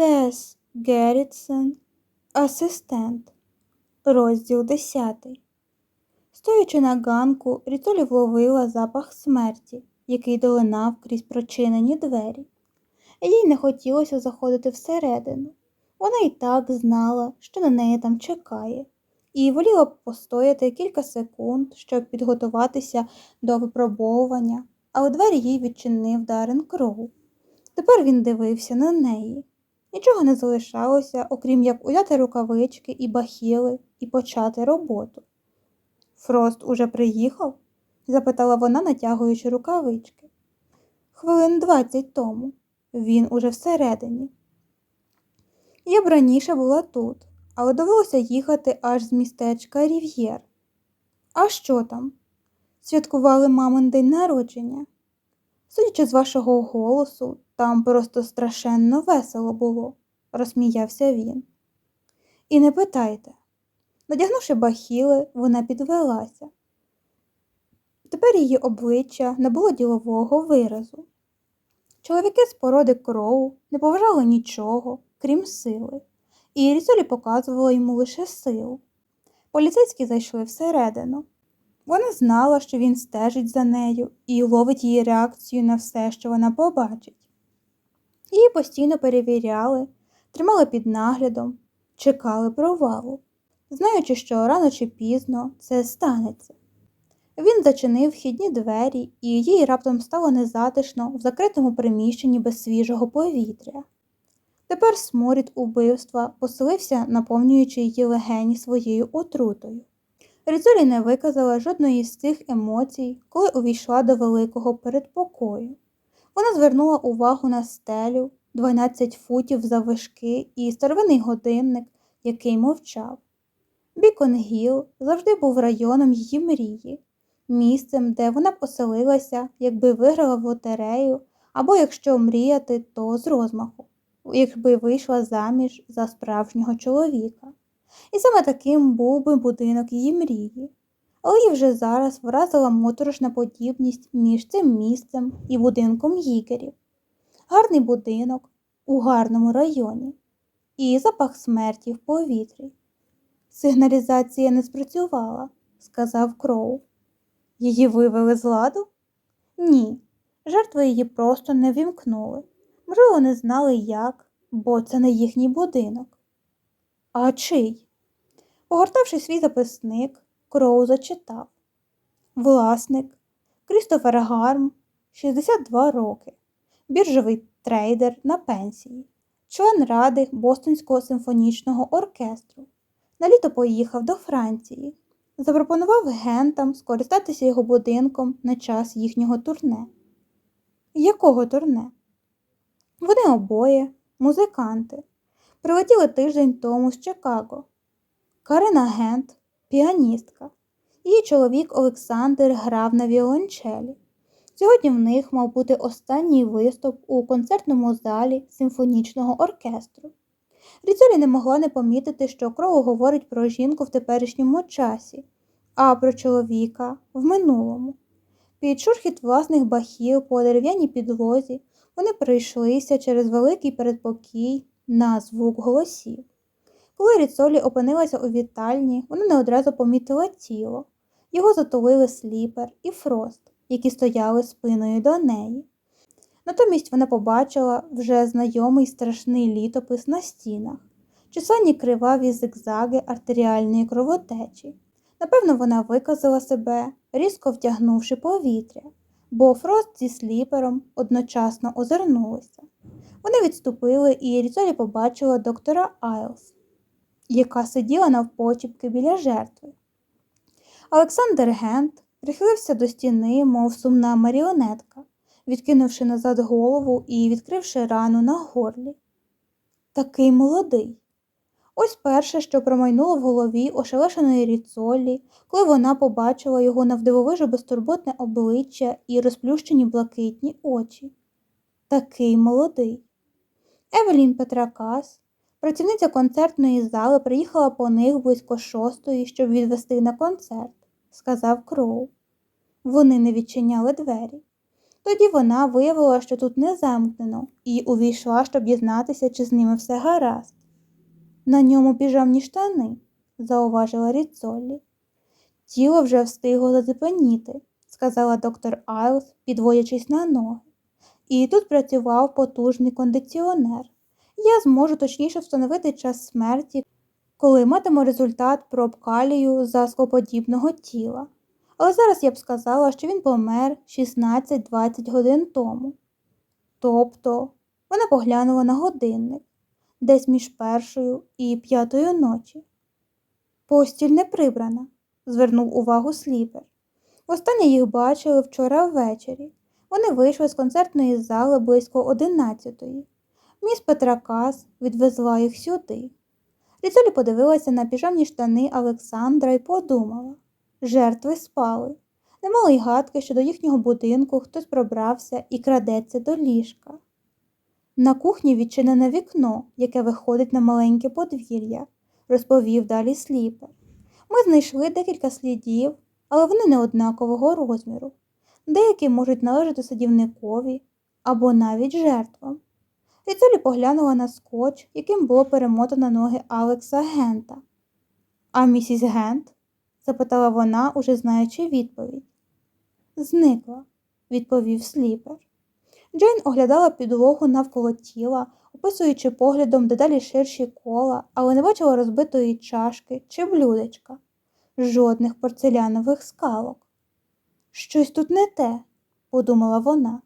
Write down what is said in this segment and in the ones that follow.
Тес Геррітсен, асистент, розділ 10. Стоячи на ганку, Ріцолі вловила запах смерті, який долинав крізь прочинені двері. Їй не хотілося заходити всередину. Вона і так знала, що на неї там чекає, і воліла постояти кілька секунд, щоб підготуватися до випробовування, але двері їй відчинив Дарен Кроу. Тепер він дивився на неї. Нічого не залишалося, окрім як узяти рукавички і бахіли і почати роботу. Фрост уже приїхав? запитала вона, натягуючи рукавички. Хвилин двадцять тому. Він уже всередині. Я б раніше була тут, але довелося їхати аж з містечка Рів'єр. А що там? Святкували мамин день народження. Судячи з вашого голосу, там просто страшенно весело було, розсміявся він. І не питайте. Надягнувши бахіли, вона підвелася. Тепер її обличчя не було ділового виразу. Чоловіки з породи кроу не поважали нічого, крім сили, і Ріцолі показувала йому лише силу. Поліцейські зайшли всередину. Вона знала, що він стежить за нею і ловить її реакцію на все, що вона побачить. Її постійно перевіряли, тримали під наглядом, чекали провалу, знаючи, що рано чи пізно це станеться. Він зачинив вхідні двері, і їй раптом стало незатишно в закритому приміщенні без свіжого повітря. Тепер сморід убивства поселився, наповнюючи її легені своєю отрутою. Ріцолі не виказала жодної з цих емоцій, коли увійшла до великого передпокою. Вона звернула увагу на стелю, 12 футів заввишки і старовинний годинник, який мовчав. Бікон Гіл завжди був районом її мрії, місцем, де вона б оселилася, якби виграла в лотерею, або якщо мріяти, то з розмаху, якби вийшла заміж за справжнього чоловіка. І саме таким був би будинок її мрії. Але її вже зараз вразила моторошна подібність між цим місцем і будинком гікерів. Гарний будинок у гарному районі і запах смерті в повітрі. Сигналізація не спрацювала, сказав Кроу. Її вивели з ладу? Ні. Жертви її просто не вімкнули. Можливо, не знали як, бо це не їхній будинок. А чий? Погортавши свій записник, Кроу зачитав Власник Крістофер Гарм, 62 роки, біржовий трейдер на пенсії, член ради Бостонського симфонічного оркестру. На літо поїхав до Франції. Запропонував гентам скористатися його будинком на час їхнього турне. Якого турне? Вони обоє, музиканти, прилетіли тиждень тому з Чикаго. Карина Гент, піаністка. Її чоловік Олександр грав на віолончелі. Сьогодні в них мав бути останній виступ у концертному залі симфонічного оркестру. Ріцолі не могла не помітити, що Кроу говорить про жінку в теперішньому часі, а про чоловіка в минулому. Під шурхіт власних бахів по дерев'яній підлозі вони прийшлися через великий передпокій на звук голосів. Коли Ріцолі опинилася у вітальні, вона не одразу помітила тіло. Його затулили сліпер і фрост, які стояли спиною до неї. Натомість вона побачила вже знайомий страшний літопис на стінах, численні криваві зигзаги артеріальної кровотечі. Напевно, вона виказала себе, різко втягнувши повітря, бо Фрост зі сліпером одночасно озирнулися. Вони відступили, і Ріцолі побачила доктора Айлс, яка сиділа навпочіпки біля жертви. Олександр Гент прихилився до стіни, мов сумна маріонетка, відкинувши назад голову і відкривши рану на горлі. Такий молодий. Ось перше, що промайнуло в голові ошелешеної ріцолі, коли вона побачила його навдивовижу безтурботне обличчя і розплющені блакитні очі. Такий молодий. Евелін Петракас, працівниця концертної зали, приїхала по них близько шостої, щоб відвести на концерт, сказав Кроу. Вони не відчиняли двері. Тоді вона виявила, що тут не замкнено, і увійшла, щоб дізнатися, чи з ними все гаразд. На ньому піжамні штани, зауважила Ріцолі. Тіло вже встигло зацепеніти, сказала доктор Айлс, підводячись на ноги. І тут працював потужний кондиціонер. Я зможу точніше встановити час смерті, коли матиму результат проб калію за склоподібного тіла. Але зараз я б сказала, що він помер 16-20 годин тому. Тобто вона поглянула на годинник десь між першою і п'ятою ночі. Постіль не прибрана, звернув увагу сліпер. Востаннє їх бачили вчора ввечері. Вони вийшли з концертної зали близько одинадцятої. Міс Петракас відвезла їх сюди. Ріцолі подивилася на піжамні штани Олександра і подумала жертви спали. Не мали й гадки, що до їхнього будинку хтось пробрався і крадеться до ліжка. На кухні відчинене вікно, яке виходить на маленьке подвір'я, розповів далі сліпер. Ми знайшли декілька слідів, але вони не однакового розміру. Деякі можуть належати садівникові або навіть жертвам. Ріцелі поглянула на скотч, яким було перемотано ноги Алекса Гента. А місіс Гент? запитала вона, уже знаючи відповідь. Зникла, відповів сліпер. Джейн оглядала підлогу навколо тіла, описуючи поглядом дедалі ширші кола, але не бачила розбитої чашки чи блюдечка, жодних порцелянових скалок. Щось тут не те, подумала вона.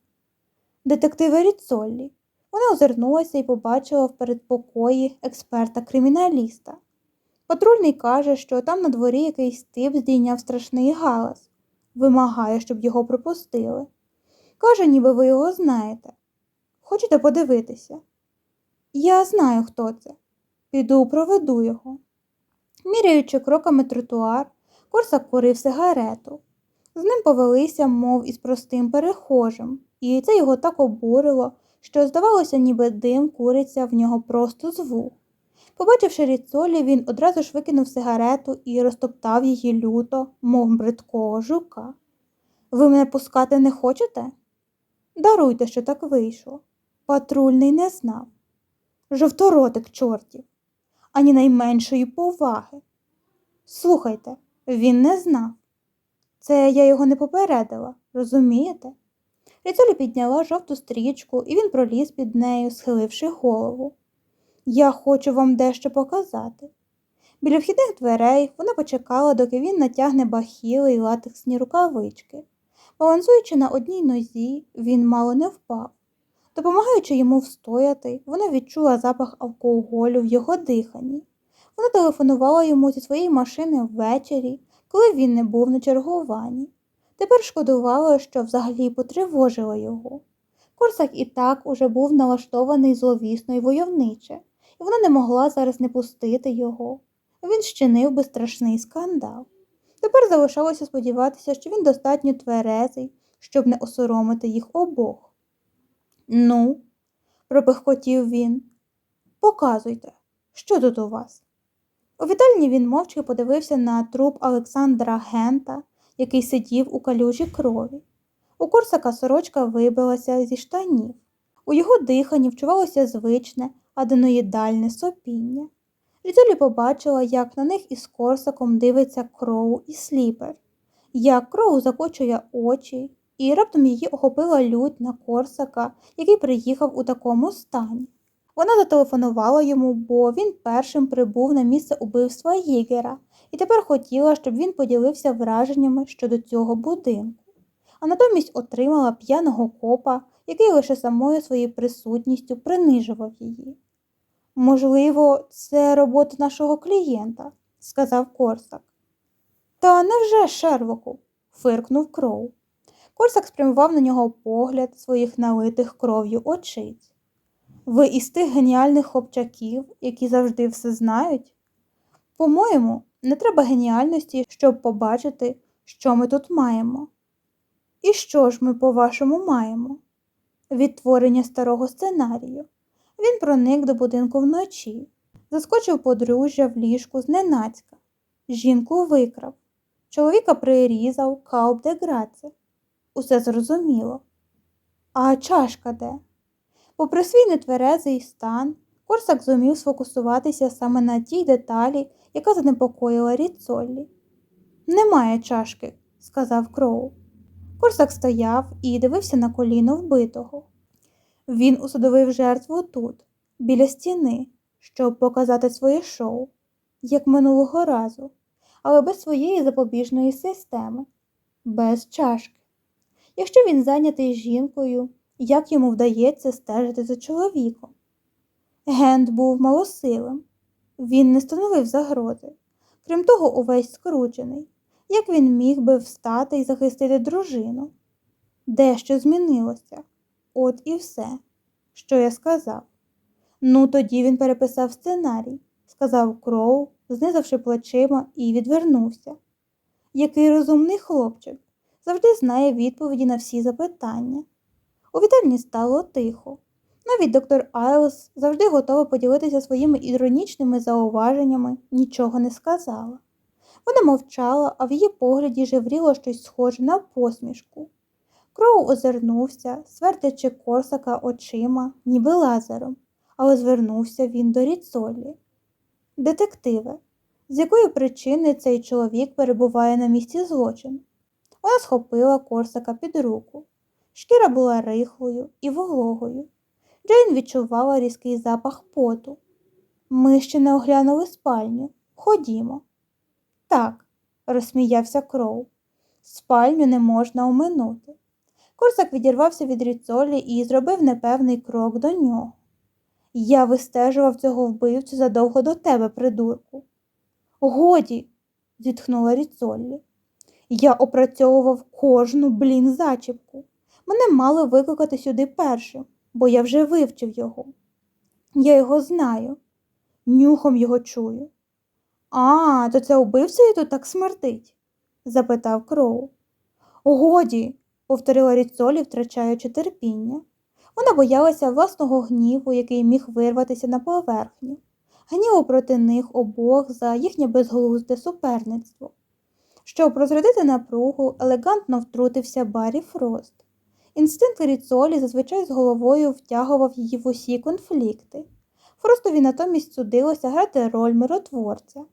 Детективи Ріцоллі. Вона озирнулася і побачила в передпокої експерта-криміналіста. Патрульний каже, що там на дворі якийсь тип здійняв страшний галас, вимагає, щоб його пропустили. Каже, ніби ви його знаєте. Хочете подивитися? Я знаю, хто це. Піду проведу його. Міряючи кроками тротуар, Корсак курив сигарету. З ним повелися, мов із простим перехожим, і це його так обурило, що, здавалося, ніби дим куриться в нього просто з вух. Побачивши ріцолі, він одразу ж викинув сигарету і розтоптав її люто, мов бридкого жука. Ви мене пускати не хочете? Даруйте, що так вийшло. Патрульний не знав. Жовторотик чортів, ані найменшої поваги. Слухайте, він не знав. Це я його не попередила, розумієте? Ріцолі підняла жовту стрічку, і він проліз під нею, схиливши голову. Я хочу вам дещо показати. Біля вхідних дверей вона почекала, доки він натягне бахіли й латексні рукавички. Балансуючи на одній нозі, він мало не впав. Допомагаючи йому встояти, вона відчула запах алкоголю в його диханні. Вона телефонувала йому зі своєї машини ввечері, коли він не був на чергуванні. Тепер шкодувала, що взагалі потривожила його. Корсак і так уже був налаштований зловісно й войовниче, і вона не могла зараз не пустити його. Він щинив би страшний скандал. Тепер залишалося сподіватися, що він достатньо тверезий, щоб не осоромити їх обох. Ну, пропихкотів він, показуйте, що тут у вас? У вітальні він мовчки подивився на труп Олександра Гента, який сидів у калюжі крові. У Корсака сорочка вибилася зі штанів. У його диханні вчувалося звичне, аденоїдальне сопіння. Різолі побачила, як на них із Корсаком дивиться Кроу і сліпер, як Кроу закочує очі, і раптом її охопила лють на Корсака, який приїхав у такому стані. Вона зателефонувала йому, бо він першим прибув на місце убивства Єгера і тепер хотіла, щоб він поділився враженнями щодо цього будинку, а натомість отримала п'яного копа, який лише самою своєю присутністю принижував її. Можливо, це робота нашого клієнта, сказав Корсак. Та невже Шерлоку? фиркнув Кроу. Корсак спрямував на нього погляд своїх налитих кров'ю очиць. Ви із тих геніальних хлопчаків, які завжди все знають? По-моєму, не треба геніальності, щоб побачити, що ми тут маємо. І що ж ми, по-вашому, маємо? Відтворення старого сценарію. Він проник до будинку вночі, заскочив подружжя в ліжку зненацька. Жінку викрав. Чоловіка прирізав кауп де граце. Усе зрозуміло. А чашка де? Попри свій нетверезий стан, Корсак зумів сфокусуватися саме на тій деталі, яка занепокоїла Ріцоллі. Немає чашки, сказав Кроу. Корсак стояв і дивився на коліно вбитого. Він усадовив жертву тут, біля стіни, щоб показати своє шоу, як минулого разу, але без своєї запобіжної системи, без чашки. Якщо він зайнятий жінкою, як йому вдається стежити за чоловіком? Гент був малосилим, він не становив загрози. Крім того, увесь скручений. Як він міг би встати і захистити дружину? Дещо змінилося. От і все, що я сказав. Ну, тоді він переписав сценарій, сказав Кроу, знизавши плечима, і відвернувся. Який розумний хлопчик завжди знає відповіді на всі запитання. У вітальні стало тихо. Навіть доктор Айлс завжди готова поділитися своїми іронічними зауваженнями, нічого не сказала. Вона мовчала, а в її погляді жевріло щось схоже на посмішку. Кроу озирнувся, свердячи корсака очима, ніби лазером, але звернувся він до Ріцолі. Детективе, з якої причини цей чоловік перебуває на місці злочину? Вона схопила корсака під руку. Шкіра була рихлою і вологою. Джейн відчувала різкий запах поту. Ми ще не оглянули спальню. Ходімо. Так, розсміявся Кроу. Спальню не можна оминути. Корсак відірвався від ріцолі і зробив непевний крок до нього. Я вистежував цього вбивцю задовго до тебе, придурку. Годі, зітхнула Ріцоллі. Я опрацьовував кожну блін зачіпку. Мене мали викликати сюди першим, бо я вже вивчив його. Я його знаю, нюхом його чую. А, то це убивця і тут так смертить? запитав Кроу. Годі, повторила Ріцолі, втрачаючи терпіння. Вона боялася власного гніву, який міг вирватися на поверхню, гніву проти них обох за їхнє безглузде суперництво. Щоб розрядити напругу, елегантно втрутився Баррі Фрост. Інстинкт Ріцолі зазвичай з головою втягував її в усі конфлікти. Фростові натомість судилося грати роль миротворця.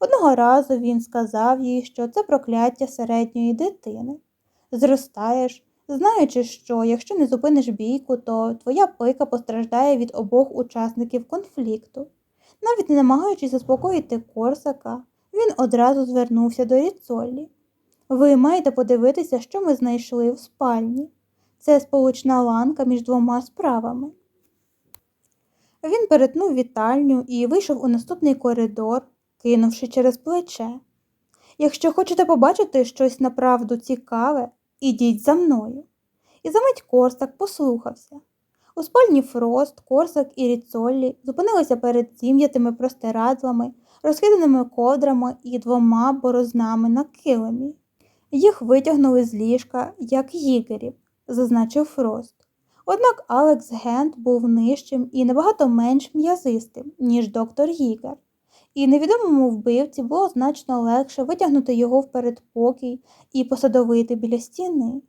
Одного разу він сказав їй, що це прокляття середньої дитини. Зростаєш, знаючи, що якщо не зупиниш бійку, то твоя пика постраждає від обох учасників конфлікту. Навіть не намагаючись заспокоїти Корсака, він одразу звернувся до Ріцолі. Ви маєте подивитися, що ми знайшли в спальні. Це сполучна ланка між двома справами. Він перетнув вітальню і вийшов у наступний коридор, кинувши через плече. Якщо хочете побачити щось направду цікаве, ідіть за мною. І замить Корсак послухався. У спальні Фрост, Корсак і Ріцоллі зупинилися перед зім'ятими простирадлами, розкиданими ковдрами і двома борознами на килимі. Їх витягнули з ліжка, як їгерів, зазначив Фрост. Однак Алекс Гент був нижчим і набагато менш м'язистим, ніж доктор Гігер, і невідомому вбивці було значно легше витягнути його в передпокій і посадовити біля стіни,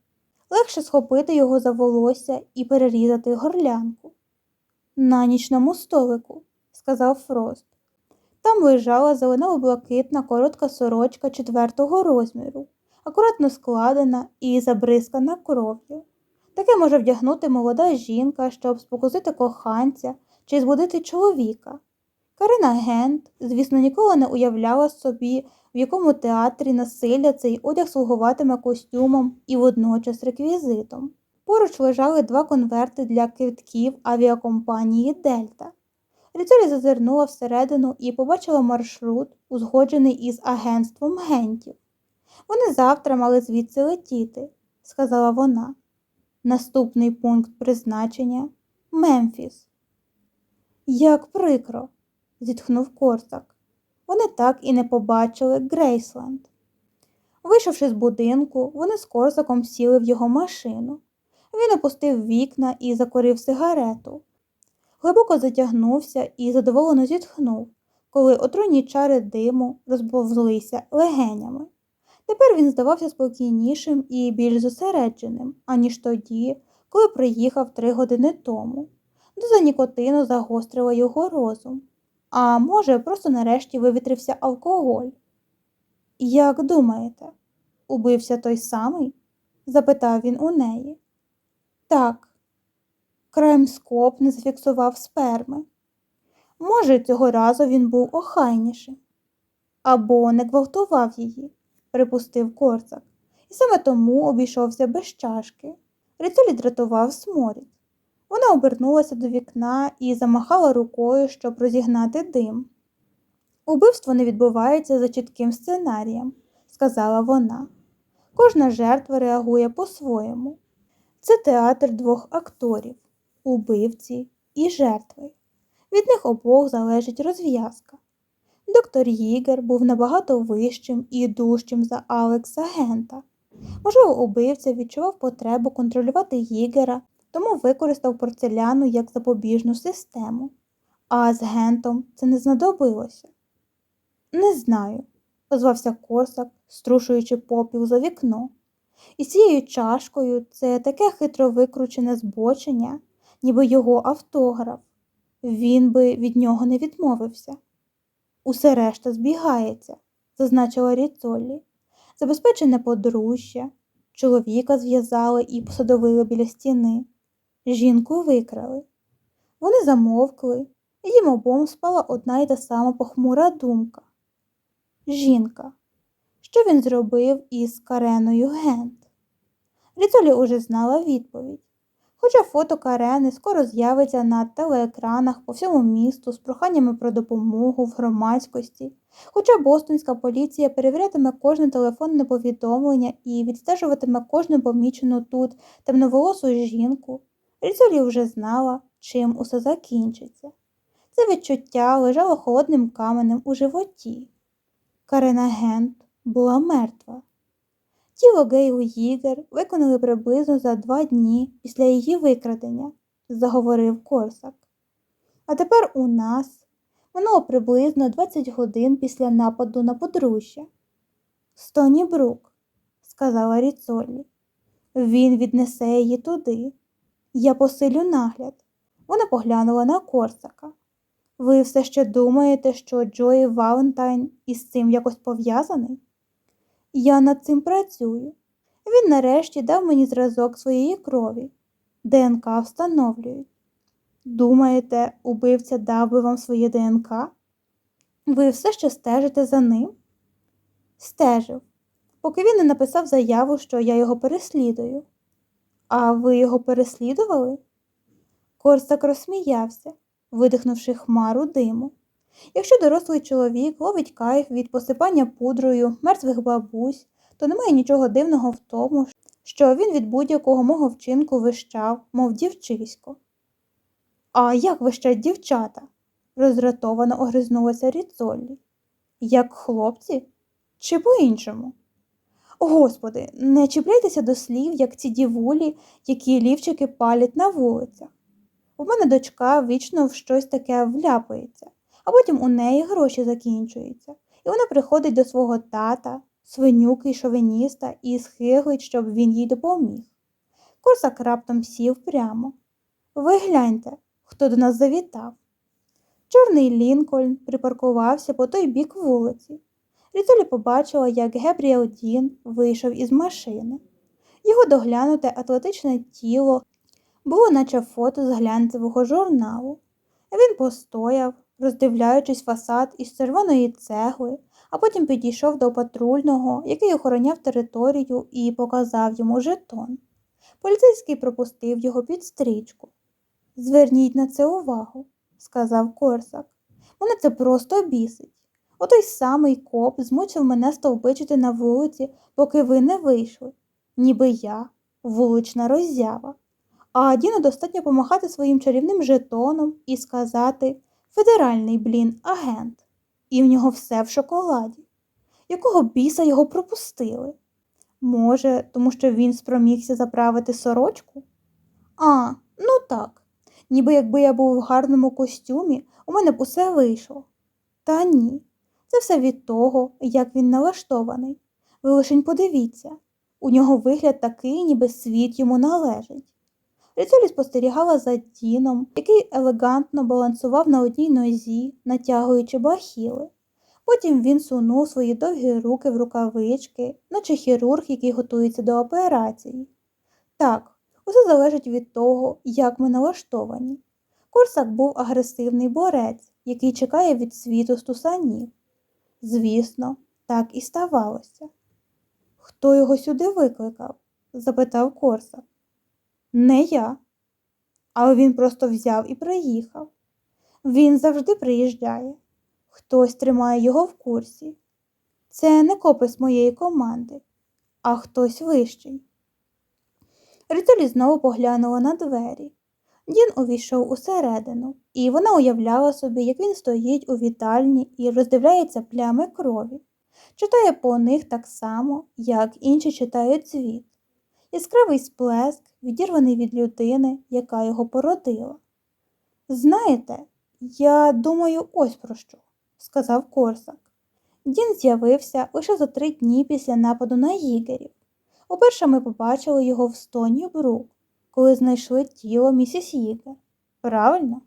легше схопити його за волосся і перерізати горлянку. На нічному столику, сказав Фрост. Там лежала зелено-блакитна коротка сорочка четвертого розміру, акуратно складена і забризкана кров'ю. Таке може вдягнути молода жінка, щоб спокусити коханця чи збудити чоловіка. Карина Гент, звісно, ніколи не уявляла собі, в якому театрі насилля цей одяг слугуватиме костюмом і водночас реквізитом. Поруч лежали два конверти для квитків авіакомпанії Дельта. Ріцолі зазирнула всередину і побачила маршрут, узгоджений із агентством гентів. Вони завтра мали звідси летіти, сказала вона. Наступний пункт призначення Мемфіс. Як прикро, зітхнув Корсак. Вони так і не побачили Грейсленд. Вийшовши з будинку, вони з Корсаком сіли в його машину. Він опустив вікна і закурив сигарету. Глибоко затягнувся і задоволено зітхнув, коли отруйні чари диму розповзлися легенями. Тепер він здавався спокійнішим і більш зосередженим, аніж тоді, коли приїхав три години тому. Доза нікотину загострила його розум. А може, просто нарешті вивітрився алкоголь. Як думаєте, убився той самий? запитав він у неї. Так, краймскоп не зафіксував сперми. Може, цього разу він був охайнішим. Або не гвалтував її, припустив Корсак, і саме тому обійшовся без чашки. Рицолі дратував сморід. Вона обернулася до вікна і замахала рукою, щоб розігнати дим. Убивство не відбувається за чітким сценарієм, сказала вона. Кожна жертва реагує по-своєму. Це театр двох акторів убивці і жертви. Від них обох залежить розв'язка. Доктор Їгер був набагато вищим і дужчим за Алекса Гента. Можливо, убивця відчував потребу контролювати Їгера, тому використав порцеляну як запобіжну систему, а з Гентом це не знадобилося. Не знаю, озвався Корсак, струшуючи попіл за вікно. І цією чашкою це таке хитро викручене збочення, ніби його автограф. Він би від нього не відмовився. Усе решта збігається, зазначила Ріцолі. Забезпечене подружжя, чоловіка зв'язали і посадовили біля стіни. Жінку викрали. Вони замовкли, і їм обом спала одна й та сама похмура думка. Жінка. Що він зробив із Кареною Гент? Ріцолі уже знала відповідь. Хоча фото Карени скоро з'явиться на телеекранах по всьому місту з проханнями про допомогу в громадськості, хоча бостонська поліція перевірятиме кожне телефонне повідомлення і відстежуватиме кожну помічену тут темноволосу жінку, Ріцолі вже знала, чим усе закінчиться. Це відчуття лежало холодним каменем у животі. Карена Гент була мертва. Тіло Гейлу Їгер виконали приблизно за два дні після її викрадення, заговорив Корсак. А тепер у нас минуло приблизно 20 годин після нападу на подружжя. Стоні Брук, сказала Ріцолі. Він віднесе її туди. Я посилю нагляд. Вона поглянула на Корсака. Ви все ще думаєте, що Джої Валентайн із цим якось пов'язаний? Я над цим працюю. Він нарешті дав мені зразок своєї крові. ДНК встановлюють. Думаєте, убивця дав би вам своє ДНК? Ви все ще стежите за ним? Стежив, поки він не написав заяву, що я його переслідую. А ви його переслідували? Корсак розсміявся, видихнувши хмару диму. Якщо дорослий чоловік ловить кайф від посипання пудрою мертвих бабусь, то немає нічого дивного в тому, що він від будь-якого мого вчинку вищав, мов дівчисько. А як вищать дівчата? роздратовано огризнулася Ріцоллі. Як хлопці? Чи по-іншому? Господи, не чіпляйтеся до слів, як ці дівулі, які лівчики палять на вулицях. У мене дочка вічно в щось таке вляпається а потім у неї гроші закінчуються, і вона приходить до свого тата, свинюки й шовиніста, і схиглить, щоб він їй допоміг. Корсак раптом сів прямо. Ви гляньте, хто до нас завітав. Чорний Лінкольн припаркувався по той бік вулиці. Ріцолі побачила, як Гебріел Дін вийшов із машини. Його доглянуте атлетичне тіло було наче фото з глянцевого журналу. Він постояв, роздивляючись фасад із червоної цегли, а потім підійшов до патрульного, який охороняв територію, і показав йому жетон. Поліцейський пропустив його під стрічку. Зверніть на це увагу, сказав Корсак. Мене це просто бісить. Отой самий коп змучив мене стовбичити на вулиці, поки ви не вийшли, ніби я, вулична роззява. А Діну достатньо помахати своїм чарівним жетоном і сказати федеральний, блін, агент, і в нього все в шоколаді. Якого біса його пропустили? Може, тому що він спромігся заправити сорочку? А, ну так. Ніби якби я був в гарному костюмі, у мене б усе вийшло. Та ні. Це все від того, як він налаштований. Ви лишень подивіться, у нього вигляд такий, ніби світ йому належить. Ріцолі спостерігала за Діном, який елегантно балансував на одній нозі, натягуючи бахіли. Потім він сунув свої довгі руки в рукавички, наче хірург, який готується до операції. Так, усе залежить від того, як ми налаштовані. Корсак був агресивний борець, який чекає від світу стусанів. Звісно, так і ставалося. Хто його сюди викликав? запитав Корсак. Не я. Але він просто взяв і приїхав. Він завжди приїжджає. Хтось тримає його в курсі. Це не копис моєї команди, а хтось вищий. Ритолі знову поглянула на двері. Дін увійшов усередину, і вона уявляла собі, як він стоїть у вітальні і роздивляється плями крові, читає по них так само, як інші читають звіт. Яскравий сплеск, відірваний від людини, яка його породила. Знаєте, я думаю ось про що, сказав Корсак. Дін з'явився лише за три дні після нападу на їгерів. Уперше ми побачили його в стоні Брук, коли знайшли тіло місіс Їгер. Правильно?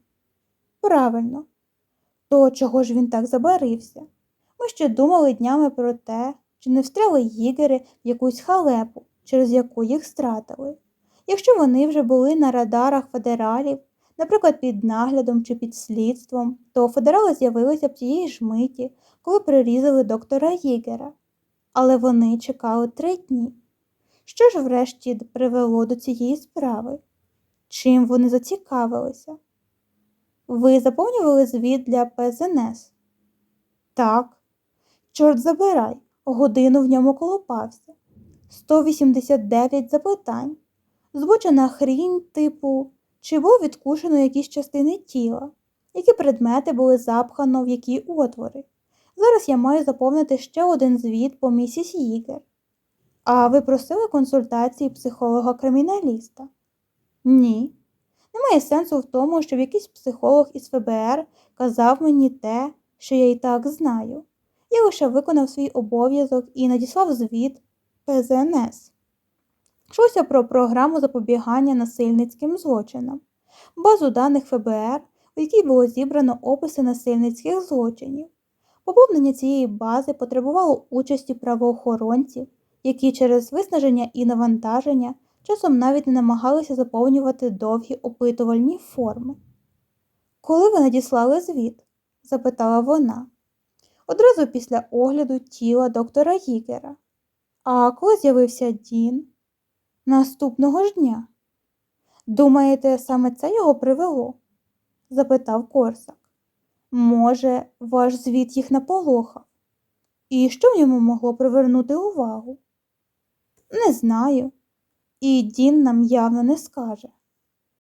Правильно. То чого ж він так забарився? Ми ще думали днями про те, чи не встряли їгери в якусь халепу, через яку їх стратили. Якщо вони вже були на радарах федералів, наприклад, під наглядом чи під слідством, то федерали з'явилися б тієї ж миті, коли прирізали доктора Їгера. Але вони чекали три дні. Що ж врешті привело до цієї справи? Чим вони зацікавилися? Ви заповнювали звіт для ПЗНС? Так. Чорт забирай, годину в ньому колопався. 189 запитань. Збучена хрінь, типу, чи було відкушено якісь частини тіла, які предмети були запхано в які отвори. Зараз я маю заповнити ще один звіт по місіс Їгер. А ви просили консультації психолога-криміналіста? Ні. Немає сенсу в тому, щоб якийсь психолог із ФБР казав мені те, що я і так знаю. Я лише виконав свій обов'язок і надіслав звіт ПЗНС. Йшлося про програму запобігання насильницьким злочинам, базу даних ФБР, у якій було зібрано описи насильницьких злочинів. Поповнення цієї бази потребувало участі правоохоронців, які через виснаження і навантаження часом навіть не намагалися заповнювати довгі опитувальні форми. Коли ви надіслали звіт? запитала вона. Одразу після огляду тіла доктора Гікера. А коли з'явився Дін? Наступного ж дня. Думаєте, саме це його привело? запитав Корсак. Може, ваш звіт їх наполохав? І що в ньому могло привернути увагу? Не знаю. І Дін нам явно не скаже.